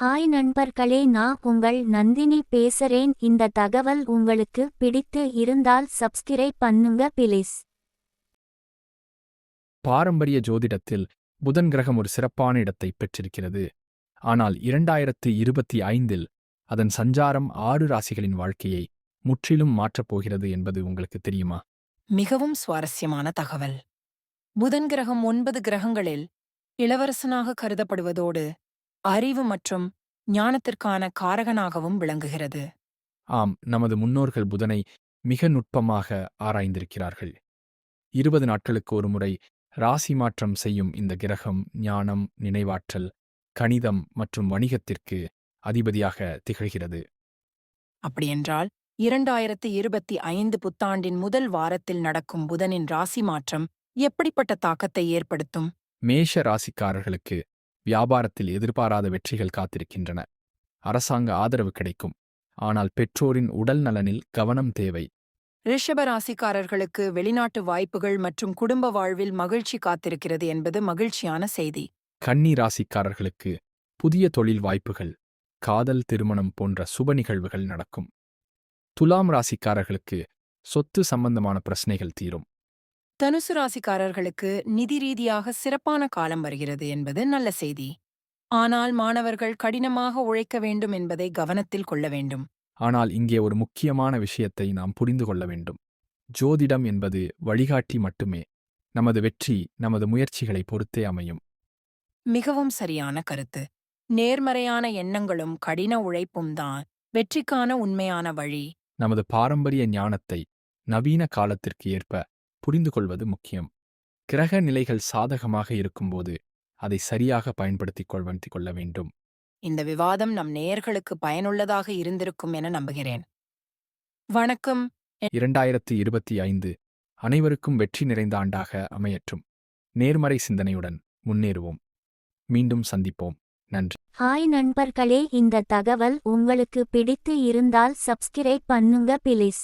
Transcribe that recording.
Hi நண்பர்களே நான் உங்கள் நந்தினி பேசுறேன். இந்த தகவல் உங்களுக்கு பிடித்து இருந்தால் சப்ஸ்கிரைப் பண்ணுங்க பிளீஸ் பாரம்பரிய ஜோதிடத்தில் புதன் கிரகம் ஒரு சிறப்பான இடத்தை பெற்றிருக்கிறது. ஆனால் இரண்டாயிரத்து இருபத்தி ஐந்தில் அதன் சஞ்சாரம் ஆறு ராசிகளின் வாழ்க்கையை முற்றிலும் மாற்றப் போகிறது என்பது உங்களுக்கு தெரியுமா? மிகவும் சுவாரஸ்யமான தகவல். புதன் கிரகம் ஒன்பது கிரகங்களில் இளவரசனாக கருதப்படுவதோடு அறிவு மற்றும் ஞானத்திற்கான காரகனாகவும் விளங்குகிறது. ஆம் நமது முன்னோர்கள் புதனை மிக நுட்பமாக ஆராய்ந்திருக்கிறார்கள். இருபது நாட்களுக்கு ஒருமுறை ராசி மாற்றம் செய்யும் இந்த கிரகம் ஞானம் நினைவாற்றல் கணிதம் மற்றும் வணிகத்திற்கு அதிபதியாக திகழ்கிறது. அப்படியென்றால் இரண்டாயிரத்து இருபத்தி ஐந்து புத்தாண்டின் முதல் வாரத்தில் நடக்கும் புதனின் ராசி மாற்றம் எப்படிப்பட்ட தாக்கத்தை ஏற்படுத்தும்? மேஷ ராசிக்காரர்களுக்கு வியாபாரத்தில் எதிர்பாராத வெற்றிகள் காத்திருக்கின்றன. அரசாங்க ஆதரவு கிடைக்கும். ஆனால் பெற்றோரின் உடல் நலனில் கவனம் தேவை. ரிஷப ராசிக்காரர்களுக்கு வெளிநாட்டு வாய்ப்புகள் மற்றும் குடும்ப வாழ்வில் மகிழ்ச்சி காத்திருக்கிறது என்பது மகிழ்ச்சியான செய்தி. கன்னி ராசிக்காரர்களுக்கு புதிய தொழில் வாய்ப்புகள் காதல் திருமணம் போன்ற சுப நிகழ்வுகள் நடக்கும். துலாம் ராசிக்காரர்களுக்கு சொத்து சம்பந்தமான பிரச்சனைகள் தீரும். தனுசு ராசிக்காரர்களுக்கு நிதி ரீதியாக சிறப்பான காலம் வருகிறது என்பது நல்ல செய்தி. ஆனால் மாணவர்கள் கடினமாக உழைக்க வேண்டும் என்பதை கவனத்தில் கொள்ள வேண்டும். ஆனால் இங்கே ஒரு முக்கியமான விஷயத்தை நாம் புரிந்து கொள்ள வேண்டும். ஜோதிடம் என்பது வழிகாட்டி மட்டுமே. நமது வெற்றி நமது முயற்சிகளை பொறுத்தே அமையும். மிகவும் சரியான கருத்து. நேர்மறையான எண்ணங்களும் கடின உழைப்பும் தான் வெற்றிக்கான உண்மையான வழி. நமது பாரம்பரிய ஞானத்தை நவீன காலத்திற்கு ஏற்ப புரிந்து கொள்வது முக்கியம். கிரக நிலைகள் சாதகமாக இருக்கும்போது அதை சரியாக பயன்படுத்திக் கொள்வன்றிக் கொள்ள வேண்டும். இந்த விவாதம் நம் நேயர்களுக்கு பயனுள்ளதாக இருந்திருக்கும் என நம்புகிறேன். வணக்கம். இரண்டாயிரத்து இருபத்தி ஐந்து அனைவருக்கும் வெற்றி நிறைந்த ஆண்டாக அமையற்றும். நேர்மறை சிந்தனையுடன் முன்னேறுவோம். மீண்டும் சந்திப்போம். நன்றி. ஹாய் நண்பர்களே இந்த தகவல் உங்களுக்கு பிடித்து இருந்தால் சப்ஸ்கிரைப் பண்ணுங்க பிளீஸ்.